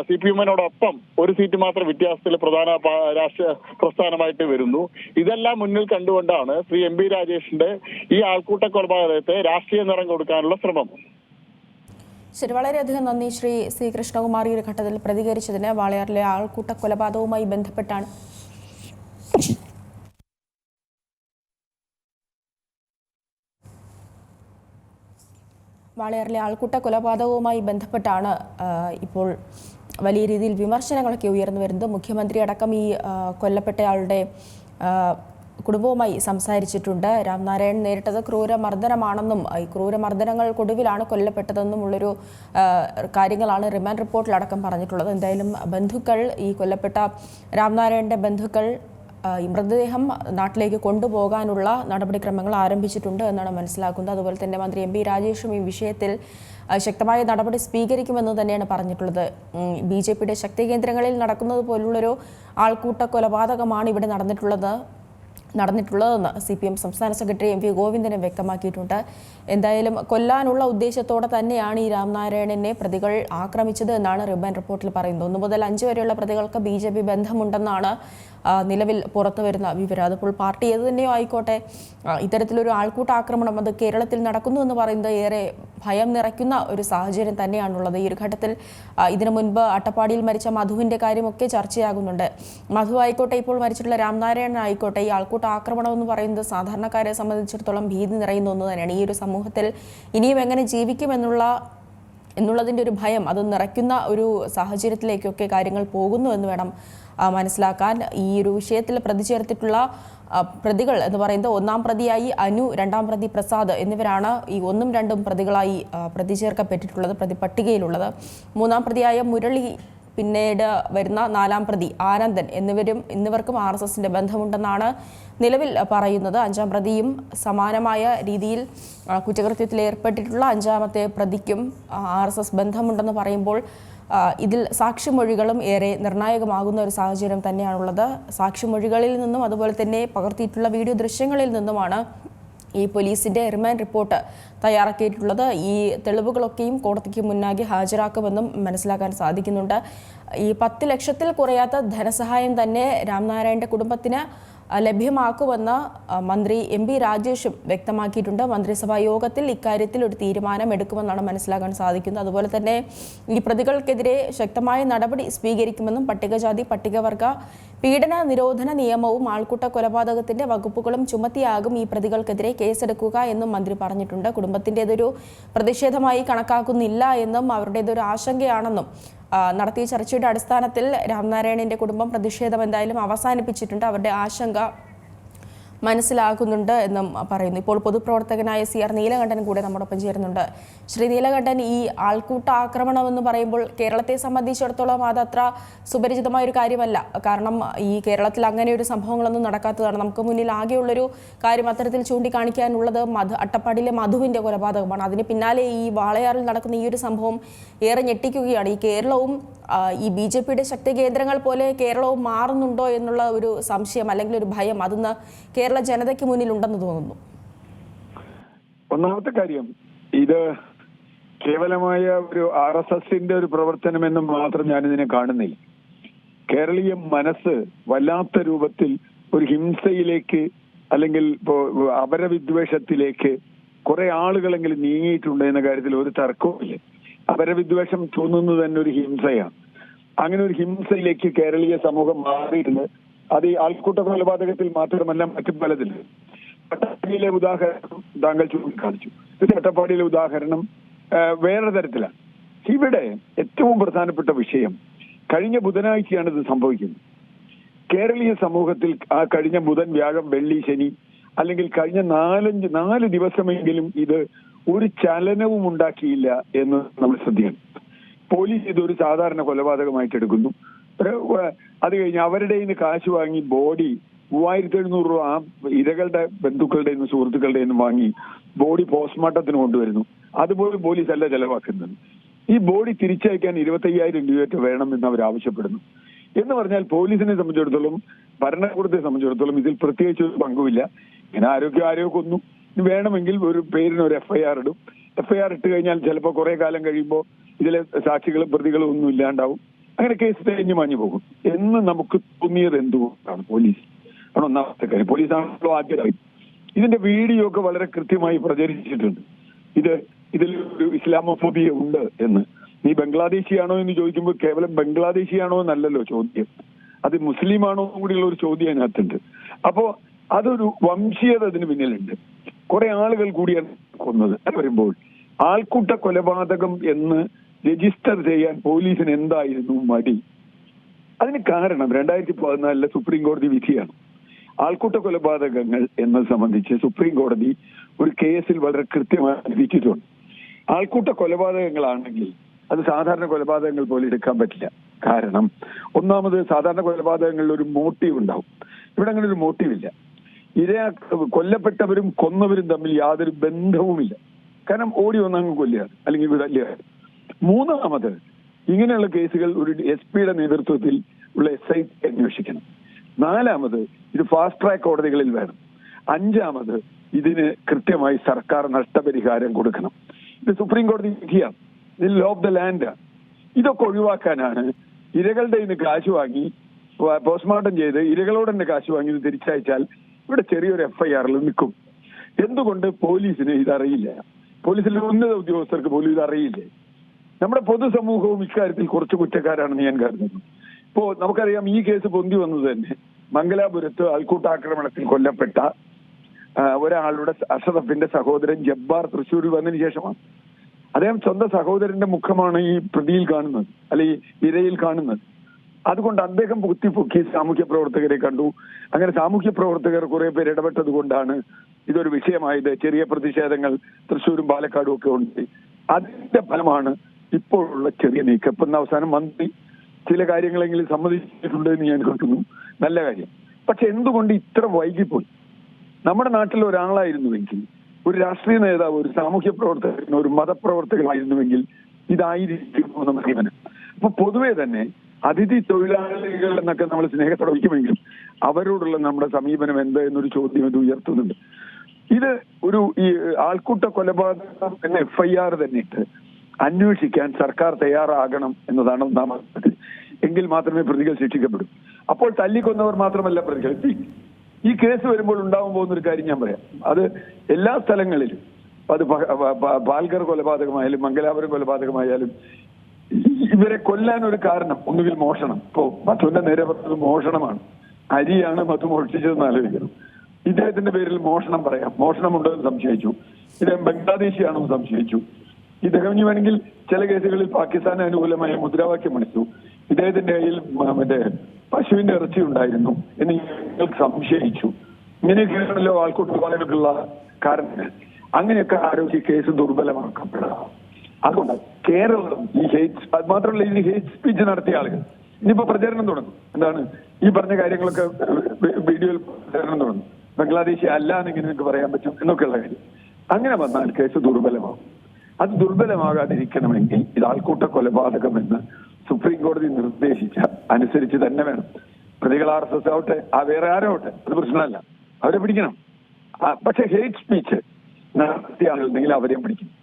C P എമ്മിനോടൊപ്പം ഒരു സീറ്റ് മാത്രം വ്യത്യാസത്തിൽ പ്രധാന രാഷ്ട്രീയ പ്രസ്ഥാനമായിട്ട് വരുന്നു. ഇതെല്ലാം മുന്നിൽ കണ്ടുകൊണ്ടാണ് ശ്രീ എം പി രാജേഷിന്റെ ഈ ആൾക്കൂട്ട കൊലപാതകത്തെ രാഷ്ട്രീയ നിറം കൊടുക്കാനുള്ള ശ്രമം. ശരി വളരെയധികം നന്ദി ശ്രീ സി കൃഷ്ണകുമാർ ഈ ഒരു ഘട്ടത്തിൽ പ്രതികരിച്ചതിന്. വാളയാറിലെ ആൾക്കൂട്ട കൊലപാതകവുമായി ബന്ധപ്പെട്ടാണ്. വാളയാറിലെ ആൾക്കൂട്ട കൊലപാതകവുമായി ബന്ധപ്പെട്ടാണ് ഇപ്പോൾ വലിയ രീതിയിൽ വിമർശനങ്ങളൊക്കെ ഉയർന്നു വരുന്നത്. മുഖ്യമന്ത്രി അടക്കം ഈ കൊല്ലപ്പെട്ടയാളുടെ കുടുംബവുമായി സംസാരിച്ചിട്ടുണ്ട്. രാംനാരായൺ നേരിട്ടത് ക്രൂരമർദ്ദനമാണെന്നും ഈ ക്രൂരമർദ്ദനങ്ങൾക്കൊടുവിലാണ് കൊല്ലപ്പെട്ടതെന്നും ഉള്ളൊരു കാര്യങ്ങളാണ് റിമാൻഡ് റിപ്പോർട്ടിലടക്കം പറഞ്ഞിട്ടുള്ളത്. എന്തായാലും ബന്ധുക്കൾ ഈ കൊല്ലപ്പെട്ട രാംനാരായണന്റെ ബന്ധുക്കൾ ഈ മൃതദേഹം നാട്ടിലേക്ക് കൊണ്ടുപോകാനുള്ള നടപടിക്രമങ്ങൾ ആരംഭിച്ചിട്ടുണ്ട് എന്നാണ് മനസ്സിലാക്കുന്നത്. അതുപോലെ തന്നെ മന്ത്രി എം പി രാജേഷും ഈ വിഷയത്തിൽ ശക്തമായ നടപടി സ്വീകരിക്കുമെന്ന് തന്നെയാണ് പറഞ്ഞിട്ടുള്ളത്. ബി ജെ പിയുടെ ശക്തി കേന്ദ്രങ്ങളിൽ നടക്കുന്നത് പോലുള്ളൊരു ആൾക്കൂട്ട കൊലപാതകമാണ് ഇവിടെ നടന്നിട്ടുള്ളത് നടന്നിട്ടുള്ളതെന്ന് സി പി എം സംസ്ഥാന സെക്രട്ടറി എം വി ഗോവിന്ദനും വ്യക്തമാക്കിയിട്ടുണ്ട്. എന്തായാലും കൊല്ലാനുള്ള ഉദ്ദേശത്തോടെ തന്നെയാണ് ഈ രാംനാരായണനെ പ്രതികൾ ആക്രമിച്ചത് എന്നാണ് റിബൻ റിപ്പോർട്ടിൽ പറയുന്നത്. ഒന്നു മുതൽ അഞ്ച് വരെയുള്ള പ്രതികൾക്ക് ബി ജെ പി ബന്ധമുണ്ടെന്നാണ് നിലവിൽ പുറത്തു വരുന്ന വിവരം. അതിപ്പോൾ പാർട്ടി ഏത് തന്നെയോ ആയിക്കോട്ടെ ഇത്തരത്തിലൊരു ആൾക്കൂട്ട ആക്രമണം അത് കേരളത്തിൽ നടക്കുന്നു എന്ന് പറയുന്നത് ഏറെ ഭയം നിറയ്ക്കുന്ന ഒരു സാഹചര്യം തന്നെയാണുള്ളത്. ഈ ഒരു ഘട്ടത്തിൽ ഇതിനു മുൻപ് അട്ടപ്പാടിയിൽ മരിച്ച മധുവിന്റെ കാര്യമൊക്കെ ചർച്ചയാകുന്നുണ്ട്. മധു ആയിക്കോട്ടെ ഇപ്പോൾ മരിച്ചിട്ടുള്ള രാംനാരായണൻ ആയിക്കോട്ടെ ഈ ആൾക്കൂട്ട ആക്രമണം എന്ന് പറയുന്നത് സാധാരണക്കാരെ സംബന്ധിച്ചിടത്തോളം ഭീതി നിറയുന്ന ഒന്ന് തന്നെയാണ്. ഈ ഒരു സമൂഹത്തിൽ ഇനിയും എങ്ങനെ ജീവിക്കുമെന്നുള്ള എന്നുള്ളതിന്റെ ഒരു ഭയം അത് നിറയ്ക്കുന്ന ഒരു സാഹചര്യത്തിലേക്കൊക്കെ കാര്യങ്ങൾ പോകുന്നു എന്ന് വേണം മനസ്സിലാക്കാൻ ഈ ഒരു വിഷയത്തിൽ പ്രതിചേർത്തിട്ടുള്ള പ്രതികൾ എന്ന് പറയുന്നത് ഒന്നാം പ്രതിയായി അനു രണ്ടാം പ്രതി പ്രസാദ് എന്നിവരാണ് ഈ ഒന്നും രണ്ടും പ്രതികളായി പ്രതി ചേർക്കപ്പെട്ടിട്ടുള്ളത് പ്രതി പട്ടികയിലുള്ളത് മൂന്നാം പ്രതിയായ മുരളി പിന്നീട് വരുന്ന നാലാം പ്രതി ആനന്ദൻ എന്നിവരും എന്നിവർക്കും ആർ എസ് എസിന്റെ ബന്ധമുണ്ടെന്നാണ് നിലവിൽ പറയുന്നത്. അഞ്ചാം പ്രതിയും സമാനമായ രീതിയിൽ കുറ്റകൃത്യത്തിൽ ഏർപ്പെട്ടിട്ടുള്ള അഞ്ചാമത്തെ പ്രതിക്കും ആർ എസ് എസ് ബന്ധമുണ്ടെന്ന് പറയുമ്പോൾ ഇതിൽ സാക്ഷിമൊഴികളും ഏറെ നിർണായകമാകുന്ന ഒരു സാഹചര്യം തന്നെയാണുള്ളത്. സാക്ഷിമൊഴികളിൽ നിന്നും അതുപോലെ തന്നെ പകർത്തിയിട്ടുള്ള വീഡിയോ ദൃശ്യങ്ങളിൽ നിന്നുമാണ് ഈ പോലീസിന്റെ റിമാൻഡ് റിപ്പോർട്ട് തയ്യാറാക്കിയിട്ടുള്ളത്. ഈ തെളിവുകളൊക്കെയും കോടതിക്ക് മുന്നാകെ ഹാജരാക്കുമെന്നും മനസ്സിലാക്കാൻ സാധിക്കുന്നുണ്ട്. ഈ പത്ത് ലക്ഷത്തിൽ കുറയാത്ത ധനസഹായം തന്നെ രാംനാരായണന്റെ കുടുംബത്തിന് ലഭ്യമാക്കുമെന്ന് മന്ത്രി എം പി രാജേഷും വ്യക്തമാക്കിയിട്ടുണ്ട്. മന്ത്രിസഭാ യോഗത്തിൽ ഇക്കാര്യത്തിൽ ഒരു തീരുമാനം എടുക്കുമെന്നാണ് മനസ്സിലാക്കാൻ സാധിക്കുന്നത്. അതുപോലെ തന്നെ ഈ പ്രതികൾക്കെതിരെ ശക്തമായ നടപടി സ്വീകരിക്കുമെന്നും പട്ടികജാതി പട്ടികവർഗ പീഡന നിരോധന നിയമവും ആൾക്കൂട്ട കൊലപാതകത്തിന്റെ വകുപ്പുകളും ചുമത്തിയാകും ഈ പ്രതികൾക്കെതിരെ കേസെടുക്കുക എന്നും മന്ത്രി പറഞ്ഞിട്ടുണ്ട്. കുടുംബത്തിന്റെതൊരു പ്രതിഷേധമായി കണക്കാക്കുന്നില്ല എന്നും അവരുടേതൊരു ആശങ്കയാണെന്നും നടത്തിയ ചർച്ചയുടെ അടിസ്ഥാനത്തിൽ രാംനാരായണിന്റെ കുടുംബം പ്രതിഷേധം എന്തായാലും അവസാനിപ്പിച്ചിട്ടുണ്ട്. അവരുടെ ആശങ്ക മനസ്സിലാക്കുന്നുണ്ട് എന്നും പറയുന്നു. ഇപ്പോൾ പൊതുപ്രവർത്തകനായ സി ആർ നീലകണ്ഠൻ കൂടെ നമ്മോടൊപ്പം ചേരുന്നുണ്ട്. ശ്രീ നീലകണ്ഠൻ ഈ ആൾക്കൂട്ട ആക്രമണം എന്ന് പറയുമ്പോൾ കേരളത്തെ സംബന്ധിച്ചിടത്തോളം അത് അത്ര സുപരിചിതമായ ഒരു കാര്യമല്ല. കാരണം ഈ കേരളത്തിൽ അങ്ങനെ ഒരു സംഭവങ്ങളൊന്നും നടക്കാത്തതാണ്. നമുക്ക് മുന്നിൽ ആകെയുള്ളൊരു കാര്യം അത്തരത്തിൽ ചൂണ്ടിക്കാണിക്കാനുള്ളത് മധു അട്ടപ്പാടിയിലെ മധുവിന്റെ കൊലപാതകമാണ്. അതിന് പിന്നാലെ ഈ വാളയാറിൽ നടക്കുന്ന ഈ ഒരു സംഭവം ഏറെ ഞെട്ടിക്കുകയാണ്. ഈ കേരളവും ഈ ബി ജെ പിയുടെ ശക്തി കേന്ദ്രങ്ങൾ പോലെ കേരളവും മാറുന്നുണ്ടോ എന്നുള്ള ഒരു സംശയം അല്ലെങ്കിൽ ഒരു ഭയം അതിന്ന് കേരള ജനതയ്ക്ക് മുന്നിൽ ഉണ്ടെന്ന് തോന്നുന്നു. ഒന്നാമത്തെ കാര്യം ഇത് കേവലമായ ഒരു ആർ എസ് എസിന്റെ ഒരു പ്രവർത്തനം പ്രവർത്തനമെന്ന് മാത്രം ഞാൻ ഇതിനെ കാണുന്നില്ല. കേരളീയ മനസ്സ് വല്ലാത്ത രൂപത്തിൽ ഒരു ഹിംസയിലേക്ക് അല്ലെങ്കിൽ അപരവിദ്വേഷത്തിലേക്ക് കുറെ ആളുകളെങ്കിലും നീങ്ങിയിട്ടുണ്ട് എന്ന കാര്യത്തിൽ ഒരു തർക്കവുമില്ല. അപരവിദ്വേഷം തോന്നുന്നത് തന്നെ ഒരു ഹിംസയാണ്. അങ്ങനെ ഒരു ഹിംസയിലേക്ക് കേരളീയ സമൂഹം മാറിയിട്ടുണ്ട്. അത് ഈ ആൾക്കൂട്ട കൊലപാതകത്തിൽ മാത്രമല്ല മറ്റു പലതിലും. അട്ടപ്പാടിയിലെ ഉദാഹരണം താങ്കൾ ചൂണ്ടിക്കാണിച്ചു. പട്ടപ്പാടിയിലെ ഉദാഹരണം വേറെ തരത്തിലാണ്. ഇവിടെ ഏറ്റവും പ്രധാനപ്പെട്ട വിഷയം കഴിഞ്ഞ ബുധനാഴ്ചയാണ് ഇത് സംഭവിക്കുന്നത്. കേരളീയ സമൂഹത്തിൽ ആ കഴിഞ്ഞ ബുധൻ വ്യാഴം വെള്ളി ശനി അല്ലെങ്കിൽ കഴിഞ്ഞ നാലഞ്ച് നാല് ദിവസമെങ്കിലും ഇത് ഒരു ചലനവും ഉണ്ടാക്കിയില്ല എന്ന് നമ്മൾ ശ്രദ്ധിക്കണം. പോലീസ് ഇതൊരു സാധാരണ കൊലപാതകമായിട്ട് എടുക്കുന്നു. അത് കഴിഞ്ഞ് അവരുടെ നിന്ന് കാശ് വാങ്ങി ബോഡി മൂവായിരത്തി എഴുന്നൂറ് രൂപ ആ ഇരകളുടെ ബന്ധുക്കളുടെ നിന്ന് സുഹൃത്തുക്കളുടെ വാങ്ങി ബോഡി പോസ്റ്റ്മോർട്ടത്തിന് കൊണ്ടുവരുന്നു. അതുപോലെ പോലീസ് അല്ല ചെലവാക്കുന്നത്. ഈ ബോഡി തിരിച്ചയക്കാൻ ഇരുപത്തയ്യായിരം രൂപയൊക്കെ വേണം എന്ന് അവർ ആവശ്യപ്പെടുന്നു. എന്ന് പറഞ്ഞാൽ പോലീസിനെ സംബന്ധിച്ചിടത്തോളം ഭരണകൂടത്തെ സംബന്ധിച്ചിടത്തോളം ഇതിൽ പ്രത്യേകിച്ച് ഒരു പങ്കുമില്ല. ഇങ്ങനെ ആരോഗ്യം ഇനി വേണമെങ്കിൽ ഒരു പേരിന് ഒരു എഫ്ഐആർ ഇടും. എഫ്ഐആർ ഇട്ട് കഴിഞ്ഞാൽ ചിലപ്പോൾ കുറെ കാലം കഴിയുമ്പോൾ ഇതിലെ സാക്ഷികളും പ്രതികളും ഒന്നും ഇല്ലാണ്ടാവും. അങ്ങനെ കേസ് തെളിഞ്ഞു മാഞ്ഞു പോകും. എന്ന് നമുക്ക് തോന്നിയത് എന്തുകൊണ്ടാണ് പോലീസ്? ആണ് ഒന്നാമത്തെ കാര്യം. പോലീസ് ആണല്ലോ ആദ്യമായി. ഇതിന്റെ വീഡിയോ ഒക്കെ വളരെ കൃത്യമായി പ്രചരിച്ചിട്ടുണ്ട്. ഇത് ഇതിൽ ഒരു ഇസ്ലാമോഫോബിയ ഉണ്ട് എന്ന്. നീ ബംഗ്ലാദേശിയാണോ എന്ന് ചോദിക്കുമ്പോൾ കേവലം ബംഗ്ലാദേശിയാണോ എന്നല്ലല്ലോ ചോദ്യം. അത് മുസ്ലിമാണോ കൂടിയുള്ള ഒരു ചോദ്യം അതിനകത്തുണ്ട്. അപ്പോ അതൊരു വംശീയത അതിന് പിന്നിലുണ്ട്. കുറെ ആളുകൾ കൂടിയാണ് കൊന്നത് എന്ന് വരുമ്പോൾ ആൾക്കൂട്ട കൊലപാതകം എന്ന് രജിസ്റ്റർ ചെയ്യാൻ പോലീസിന് എന്തായിരുന്നു മടി? അതിന് കാരണം രണ്ടായിരത്തി പതിനാലിലെ സുപ്രീം കോടതി വിധിയാണ്. ആൾക്കൂട്ട കൊലപാതകങ്ങൾ എന്നത് സംബന്ധിച്ച് സുപ്രീം കോടതി ഒരു കേസിൽ വളരെ കൃത്യമായി വിധിച്ചിട്ടുണ്ട്. ആൾക്കൂട്ട കൊലപാതകങ്ങളാണെങ്കിൽ അത് സാധാരണ കൊലപാതകങ്ങൾ പോലെ എടുക്കാൻ പറ്റില്ല. കാരണം ഒന്നാമത് സാധാരണ കൊലപാതകങ്ങളിൽ ഒരു മോട്ടീവ് ഉണ്ടാവും. ഇവിടെ അങ്ങനെ ഒരു മോട്ടീവ് ഇല്ല. ഇര കൊല്ലപ്പെട്ടവരും കൊന്നവരും തമ്മിൽ യാതൊരു ബന്ധവുമില്ല. കാരണം ഓടി വന്നങ്ങ് കൊല്ലുകയാണ് അല്ലെങ്കിൽ തല്ലുകയാണ്. മൂന്നാമത് ഇങ്ങനെയുള്ള കേസുകൾ ഒരു എസ് പിയുടെ നേതൃത്വത്തിൽ ഉള്ള എസ് ഐ അന്വേഷിക്കണം. നാലാമത് ഇത് ഫാസ്റ്റ് ട്രാക്ക് കോടതികളിൽ വേണം. അഞ്ചാമത് ഇതിന് കൃത്യമായി സർക്കാർ നഷ്ടപരിഹാരം കൊടുക്കണം. ഇത് സുപ്രീം കോടതി വിധിയാണ്. ഇത് ലോ ഓഫ് ദ ലാൻഡ് ഇതൊക്കെ ഒഴിവാക്കാനാണ് ഇരകളുടെ ഇന്ന് കാശ് വാങ്ങി പോസ്റ്റ്മോർട്ടം ചെയ്ത് ഇരകളോട് തന്നെ കാശ് വാങ്ങി ഇത് തിരിച്ചയച്ചാൽ ഇവിടെ ചെറിയൊരു എഫ്ഐആറിൽ നിൽക്കും. എന്തുകൊണ്ട് പോലീസിന് ഇതറിയില്ല? പോലീസിലെ ഉന്നത ഉദ്യോഗസ്ഥർക്ക് പോലും ഇതറിയില്ലേ? നമ്മുടെ പൊതുസമൂഹവും ഇക്കാര്യത്തിൽ കുറച്ച് കുറ്റക്കാരാണെന്ന് ഞാൻ കരുതുന്നു. ഇപ്പോ നമുക്കറിയാം ഈ കേസ് പൊന്തി വന്നത് തന്നെ മംഗലാപുരത്ത് ആൾക്കൂട്ടാക്രമണത്തിൽ കൊല്ലപ്പെട്ട ഒരാളുടെ അഷറഫിന്റെ സഹോദരൻ ജബ്ബാർ തൃശ്ശൂരിൽ വന്നതിന് ശേഷമാണ്. അദ്ദേഹം സ്വന്തം സഹോദരന്റെ മുഖമാണ് ഈ പ്രതിയിൽ കാണുന്നത് അല്ലെ ഈ ഇരയിൽ കാണുന്നത്. അതുകൊണ്ട് അദ്ദേഹം കുത്തിപ്പൊക്കി സാമൂഹ്യ പ്രവർത്തകരെ കണ്ടു. അങ്ങനെ സാമൂഹ്യ പ്രവർത്തകർ കുറെ പേര് ഇടപെട്ടത് കൊണ്ടാണ് ഇതൊരു വിഷയമായത്. ചെറിയ പ്രതിഷേധങ്ങൾ തൃശ്ശൂരും പാലക്കാടും ഒക്കെ ഉണ്ട്. അതിന്റെ ഫലമാണ് ഇപ്പോഴുള്ള ചെറിയ നീക്കം. ഇപ്പൊ അവസാനം മന്ത്രി ചില കാര്യങ്ങളെങ്കിലും സമ്മതിച്ചിട്ടുണ്ട് എന്ന് ഞാൻ കേൾക്കുന്നു. നല്ല കാര്യം. പക്ഷെ എന്തുകൊണ്ട് ഇത്ര വൈകിപ്പോയി? നമ്മുടെ നാട്ടിൽ ഒരാളായിരുന്നുവെങ്കിൽ ഒരു രാഷ്ട്രീയ നേതാവ് ഒരു സാമൂഹ്യ പ്രവർത്തകൻ ഒരു മതപ്രവർത്തകനായിരുന്നുവെങ്കിൽ ഇതായിരിക്കും അപ്പൊ പൊതുവെ തന്നെ അതിഥി തൊഴിലാളികൾ എന്നൊക്കെ നമ്മൾ സ്നേഹത്തോടെ വയ്ക്കുമെങ്കിലും അവരോടുള്ള നമ്മുടെ സമീപനം എന്ത് എന്നൊരു ചോദ്യം ഇത് ഉയർത്തുന്നുണ്ട്. ഇത് ഒരു ഈ ആൾക്കൂട്ട കൊലപാതകം എന്ന എഫ് ഐ ആർ തന്നെ ഇട്ട് അന്വേഷിക്കാൻ സർക്കാർ തയ്യാറാകണം എന്നതാണ് ഒന്നാമത്തെ എങ്കിൽ മാത്രമേ പ്രതികൾ ശിക്ഷിക്കപ്പെടൂ. അപ്പോൾ തല്ലിക്കൊന്നവർ മാത്രമല്ല പ്രതികൾ. ഈ- കേസ് വരുമ്പോൾ ഉണ്ടാവാൻ പോകുന്ന ഒരു കാര്യം ഞാൻ പറയാം. അത് എല്ലാ സ്ഥലങ്ങളിലും അത് പാൽഗർ കൊലപാതകമായാലും മംഗലാപുരം കൊലപാതകമായാലും ഇവരെ കൊല്ലാൻ ഒരു കാരണം ഒന്നുകിൽ മോഷണം. ഇപ്പോ മധുവിന്റെ നേരെ പറഞ്ഞത് മോഷണമാണ്. അരിയാണ് മധു മോഷ്ടിച്ചതെന്ന് ആലോചിക്കണം ഇദ്ദേഹത്തിന്റെ പേരിൽ മോഷണം പറയാം. മോഷണമുണ്ടെന്ന് സംശയിച്ചു. ഇദ്ദേഹം ബംഗ്ലാദേശിയാണെന്ന് സംശയിച്ചു. ഇദ്ദേഹം ഇനി വേണമെങ്കിൽ ചില കേസുകളിൽ പാകിസ്ഥാന് അനുകൂലമായ മുദ്രാവാക്യം വിളിച്ചു ഇദ്ദേഹത്തിന്റെ കയ്യിൽ മറ്റേ പശുവിന്റെ ഇറച്ചി ഉണ്ടായിരുന്നു എന്ന് ഞങ്ങൾ സംശയിച്ചു. ഇങ്ങനെയൊക്കെയാണല്ലോ ആൾക്കൂട്ട കൊലകൾക്കുള്ള കാരണങ്ങൾ. അങ്ങനെയൊക്കെ ആരോഗ്യ കേസ് ദുർബലമാക്കപ്പെടാം. അതുകൊണ്ട് കേരളം ഈ ഹേറ്റ് അത് മാത്രമല്ല ഈ ഹേറ്റ് സ്പീച്ച് നടത്തിയ ആളുകൾ. ഇനിയിപ്പോ പ്രചരണം തുടങ്ങും. എന്താണ്? ഈ പറഞ്ഞ കാര്യങ്ങളൊക്കെ വീഡിയോയിൽ പ്രചരണം തുടങ്ങും. ബംഗ്ലാദേശി അല്ല എന്നെങ്കിൽ നിങ്ങൾക്ക് പറയാൻ പറ്റും എന്നൊക്കെയുള്ള കാര്യം. അങ്ങനെ വന്നാൽ കേസ് ദുർബലമാകും. അത് ദുർബലമാകാതിരിക്കണമെങ്കിൽ ഇത് ആൾക്കൂട്ട കൊലപാതകമെന്ന് സുപ്രീം കോടതി നിർദ്ദേശിച്ച അനുസരിച്ച് തന്നെ വേണം. പ്രതികൾ ആർ എസ് എസ് ആവട്ടെ ആ വേറെ ആരോ അത് പ്രശ്നമല്ല. അവരെ പിടിക്കണം. പക്ഷെ ഹേറ്റ് സ്പീച്ച് നടത്തിയ ആളുണ്ടെങ്കിൽ അവരെയും പിടിക്കും.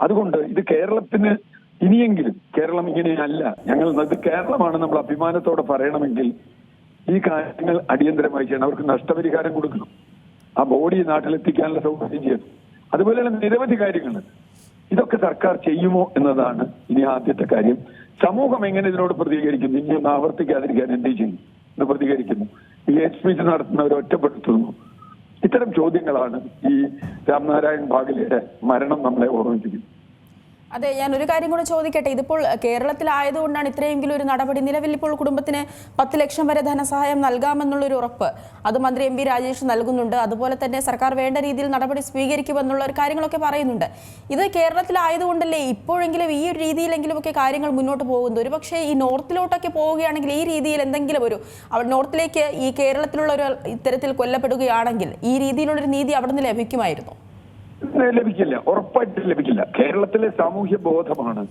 അതുകൊണ്ട് ഇത് കേരളത്തിന് ഇനിയെങ്കിലും കേരളം ഇങ്ങനെയല്ല. ഞങ്ങൾ ഇത് കേരളമാണ് നമ്മൾ അഭിമാനത്തോടെ പറയണമെങ്കിൽ ഈ കാര്യങ്ങൾ അടിയന്തരമായി ചെയ്യണം. അവർക്ക് നഷ്ടപരിഹാരം കൊടുക്കണം. ആ ബോഡി നാട്ടിലെത്തിക്കാനുള്ള സൗകര്യം ചെയ്യണം. അതുപോലെയുള്ള നിരവധി കാര്യങ്ങൾ. ഇതൊക്കെ സർക്കാർ ചെയ്യുമോ എന്നതാണ് ഇനി ആദ്യത്തെ കാര്യം. സമൂഹം എങ്ങനെ ഇതിനോട് പ്രതികരിക്കുന്നു? ഇനി ഒന്ന് ആവർത്തിക്കാതിരിക്കാൻ എന്ത് ചെയ്യും? എന്ന് പ്രതികരിക്കുന്നു. ഈ എച്ച് സ്പീച്ച് നടത്തുന്നവരെ ഒറ്റപ്പെടുത്തുന്നു. ഇത്തരം ചോദ്യങ്ങളാണ് ഈ രാംനാരായൺ ഭാഗലയുടെ മരണം നമ്മളെ ഓർമ്മിപ്പിക്കുന്നത്. അതെ ഞാൻ ഒരു കാര്യം കൂടെ ചോദിക്കട്ടെ. ഇതിപ്പോൾ കേരളത്തിലായതുകൊണ്ടാണ് ഇത്രയെങ്കിലും ഒരു നടപടി നിലവിൽ ഇപ്പോൾ കുടുംബത്തിന് പത്ത് ലക്ഷം വരെ ധനസഹായം നൽകാമെന്നുള്ളൊരു ഉറപ്പ് അത് മന്ത്രി എം രാജേഷ് നൽകുന്നുണ്ട്. അതുപോലെ തന്നെ സർക്കാർ വേണ്ട രീതിയിൽ നടപടി സ്വീകരിക്കുമെന്നുള്ള ഒരു കാര്യങ്ങളൊക്കെ പറയുന്നുണ്ട്. ഇത് കേരളത്തിലായതുകൊണ്ടല്ലേ ഇപ്പോഴെങ്കിലും ഈ ഒരു രീതിയിലെങ്കിലും ഒക്കെ കാര്യങ്ങൾ മുന്നോട്ട് പോകുന്നത്? ഒരു പക്ഷേ ഈ നോർത്തിലോട്ടൊക്കെ പോവുകയാണെങ്കിൽ ഈ രീതിയിൽ എന്തെങ്കിലും ഒരു നോർത്തിലേക്ക് ഈ കേരളത്തിലുള്ള ഒരു ഇത്തരത്തിൽ കൊല്ലപ്പെടുകയാണെങ്കിൽ ഈ രീതിയിലുള്ളൊരു നീതി അവിടെ നിന്ന് ലഭിക്കുമായിരുന്നു. ലഭിക്കില്ല. ഉറപ്പായിട്ട് ലഭിക്കില്ല. കേരളത്തിലെ സാമൂഹ്യ ബോധമാണ്.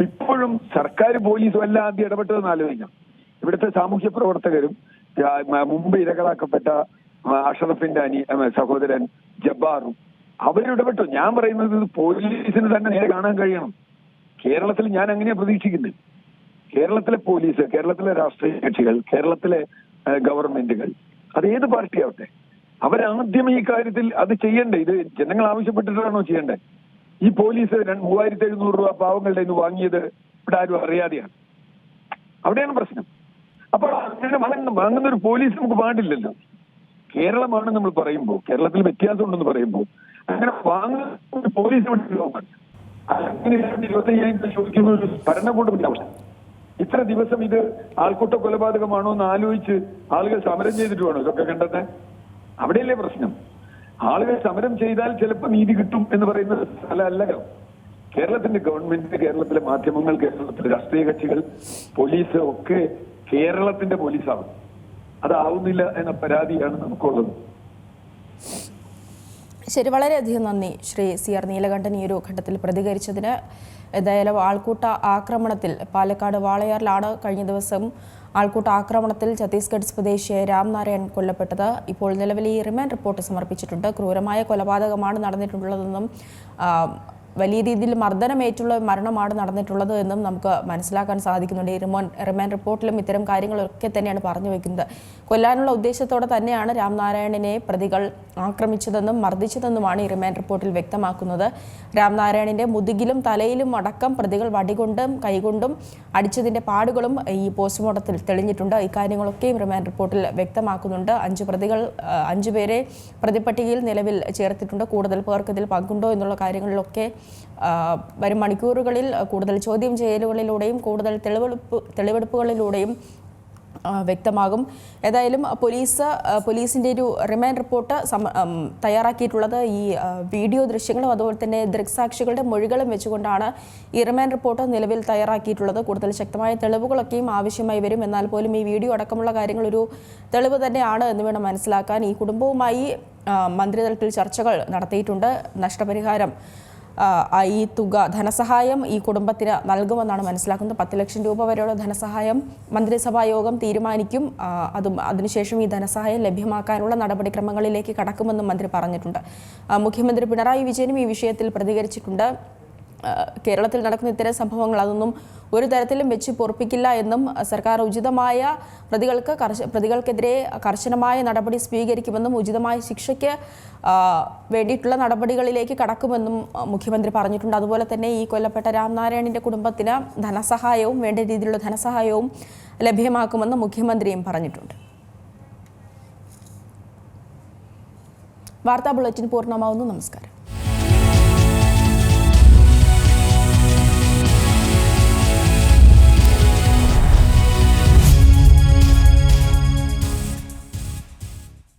ഇപ്പോഴും സർക്കാർ പോലീസും എല്ലാം ആദ്യം ഇടപെട്ടതെന്ന് ആലോചിക്കാം. ഇവിടുത്തെ സാമൂഹ്യ പ്രവർത്തകരും മുമ്പ് ഇരകളാക്കപ്പെട്ട അഷറഫിന്റെ അനി സഹോദരൻ ജബ്ബാറും അവരിടപെട്ടു ഞാൻ പറയുന്നത് പോലീസിന് തന്നെ നേരെ കാണാൻ കഴിയണം. കേരളത്തിൽ ഞാൻ അങ്ങനെയാ പ്രതീക്ഷിക്കുന്നത്. കേരളത്തിലെ പോലീസ് കേരളത്തിലെ രാഷ്ട്രീയ കക്ഷികൾ കേരളത്തിലെ ഗവൺമെന്റുകൾ അത് ഏത് പാർട്ടിയാവട്ടെ? അവരാദ്യം ഈ കാര്യത്തിൽ അത് ചെയ്യണ്ടേ? ഇത് ജനങ്ങൾ ആവശ്യപ്പെട്ടിട്ടാണോ ചെയ്യണ്ടേ? ഈ പോലീസ് മൂവായിരത്തി എഴുന്നൂറ് രൂപ പാവങ്ങളുടെ നിന്ന് വാങ്ങിയത് ഇവിടെ ആരും അറിയാതെയാണ്. അവിടെയാണ് പ്രശ്നം. അപ്പോൾ അങ്ങനെ വാങ്ങുന്ന ഒരു പോലീസ് നമുക്ക് പാടില്ലല്ലോ. കേരളമാണ് നമ്മൾ പറയുമ്പോൾ കേരളത്തിൽ വ്യത്യാസം ഉണ്ടെന്ന് പറയുമ്പോൾ അങ്ങനെ വാങ്ങുന്ന പോലീസ് ചോദിക്കുന്ന ഒരു ഭരണകൂടം ആവശ്യം ഇത്ര ദിവസം ഇത് ആൾക്കൂട്ട കൊലപാതകമാണോ എന്ന് ആലോചിച്ച് ആളുകൾ സമരം ചെയ്തിട്ട് വേണോ? ഇതൊക്കെ കണ്ടെത്താൻ? അവിടെയല്ലേ പ്രശ്നം? ആളുകൾ സമരം ചെയ്താൽ ചിലപ്പോൾ നീതി കിട്ടും എന്ന് പറയുന്ന സ്ഥലമല്ല കേരളത്തിന്റെ ഗവൺമെന്റ് കേരളത്തിലെ മാധ്യമങ്ങൾ കേരളത്തിലെ രാഷ്ട്രീയ കക്ഷികൾ പോലീസ് ഒക്കെ കേരളത്തിന്റെ പോലീസാവും അതാവുന്നില്ല എന്ന പരാതിയാണ് നമുക്കുള്ളത്. ശരി വളരെയധികം നന്ദി ശ്രീ സി ആർ നീലകണ്ഠൻ ഈ ഒരു ഘട്ടത്തിൽ പ്രതികരിച്ചതിന്. ഏതായാലും ആൾക്കൂട്ട ആക്രമണത്തിൽ പാലക്കാട് വാളയാറിലാണ് കഴിഞ്ഞ ദിവസം ആൾക്കൂട്ട ആക്രമണത്തിൽ ഛത്തീസ്ഗഡ് സ്വദേശിയായ രാംനാരായൺ കൊല്ലപ്പെട്ടത്. ഇപ്പോൾ നിലവിൽ ഈ റിമാൻഡ് റിപ്പോർട്ട് സമർപ്പിച്ചിട്ടുണ്ട്. ക്രൂരമായ കൊലപാതകമാണ് നടന്നിട്ടുള്ളതെന്നും വലിയ രീതിയിൽ മർദ്ദനമേറ്റുള്ള മരണമാണ് നടന്നിട്ടുള്ളത് എന്നും നമുക്ക് മനസ്സിലാക്കാൻ സാധിക്കുന്നുണ്ട്. ഈ റിമോൺ റിമാൻഡ് റിപ്പോർട്ടിലും ഇത്തരം കാര്യങ്ങളൊക്കെ തന്നെയാണ് പറഞ്ഞു വെക്കുന്നത്. കൊല്ലാനുള്ള ഉദ്ദേശത്തോടെ തന്നെയാണ് രാംനാരായണനെ പ്രതികൾ ആക്രമിച്ചതെന്നും മർദ്ദിച്ചതെന്നുമാണ് ഈ റിമാൻഡ് റിപ്പോർട്ടിൽ വ്യക്തമാക്കുന്നത്. രാംനാരായണന്റെ മുതുകിലും തലയിലും അടക്കം പ്രതികൾ വടികൊണ്ടും കൈകൊണ്ടും അടിച്ചതിന്റെ പാടുകളും ഈ പോസ്റ്റ്മോർട്ടത്തിൽ തെളിഞ്ഞിട്ടുണ്ട്. ഇക്കാര്യങ്ങളൊക്കെയും റിമാൻഡ് റിപ്പോർട്ടിൽ വ്യക്തമാക്കുന്നുണ്ട്. അഞ്ച് പ്രതികൾ അഞ്ചുപേരെ പ്രതിപ്പട്ടികയിൽ നിലവിൽ ചേർത്തിട്ടുണ്ട്. കൂടുതൽ പേർക്ക് ഇതിൽ പങ്കുണ്ടോ എന്നുള്ള കാര്യങ്ങളിലൊക്കെ വരും മണിക്കൂറുകളിൽ കൂടുതൽ ചോദ്യം ചെയ്യലുകളിലൂടെയും കൂടുതൽ തെളിവെടുപ്പ് തെളിവെടുപ്പുകളിലൂടെയും വ്യക്തമാകും. ഏതായാലും പോലീസ് പോലീസിന്റെ ഒരു റിമാൻഡ് റിപ്പോർട്ട് തയ്യാറാക്കിയിട്ടുള്ളത് ഈ വീഡിയോ ദൃശ്യങ്ങളും അതുപോലെ തന്നെ ദൃക്സാക്ഷികളുടെ മൊഴികളും വെച്ചുകൊണ്ടാണ് ഈ റിമാൻഡ് റിപ്പോർട്ട് നിലവിൽ തയ്യാറാക്കിയിട്ടുള്ളത്. കൂടുതൽ ശക്തമായ തെളിവുകളൊക്കെയും ആവശ്യമായി വരും. എന്നാൽ പോലും ഈ വീഡിയോ അടക്കമുള്ള കാര്യങ്ങൾ ഒരു തെളിവ് തന്നെയാണ് എന്ന് വേണം മനസ്സിലാക്കാൻ. ഈ കുടുംബവുമായി മന്ത്രിതലത്തിൽ ചർച്ചകൾ നടത്തിയിട്ടുണ്ട്. നഷ്ടപരിഹാരം ഈ തുക ധനസഹായം ഈ കുടുംബത്തിന് നൽകുമെന്നാണ് മനസ്സിലാക്കുന്നത്. പത്ത് ലക്ഷം രൂപ വരെയുള്ള ധനസഹായം മന്ത്രിസഭാ യോഗം തീരുമാനിക്കും. അതും അതിനുശേഷം ഈ ധനസഹായം ലഭ്യമാക്കാനുള്ള നടപടിക്രമങ്ങളിലേക്ക് കടക്കുമെന്നും മന്ത്രി പറഞ്ഞിട്ടുണ്ട്. മുഖ്യമന്ത്രി പിണറായി വിജയനും ഈ വിഷയത്തിൽ പ്രതികരിച്ചിട്ടുണ്ട്. കേരളത്തിൽ നടക്കുന്ന ഇത്തരം സംഭവങ്ങൾ അതൊന്നും ഒരു തരത്തിലും വെച്ച് പൊറപ്പിക്കില്ല എന്നും സർക്കാർ ഉചിതമായ പ്രതികൾക്ക് കർശ പ്രതികൾക്കെതിരെ കർശനമായ നടപടി സ്വീകരിക്കുമെന്നും ഉചിതമായ ശിക്ഷയ്ക്ക് വേണ്ടിയിട്ടുള്ള നടപടികളിലേക്ക് കടക്കുമെന്നും മുഖ്യമന്ത്രി പറഞ്ഞിട്ടുണ്ട്. അതുപോലെ തന്നെ ഈ കൊല്ലപ്പെട്ട രാംനാരായണിന്റെ കുടുംബത്തിന് ധനസഹായവും വേണ്ട രീതിയിലുള്ള ധനസഹായവും ലഭ്യമാക്കുമെന്നും മുഖ്യമന്ത്രിയും പറഞ്ഞിട്ടുണ്ട്. വാർത്താ ബുള്ളറ്റിൻ പൂർണമാവുന്നു. നമസ്കാരം.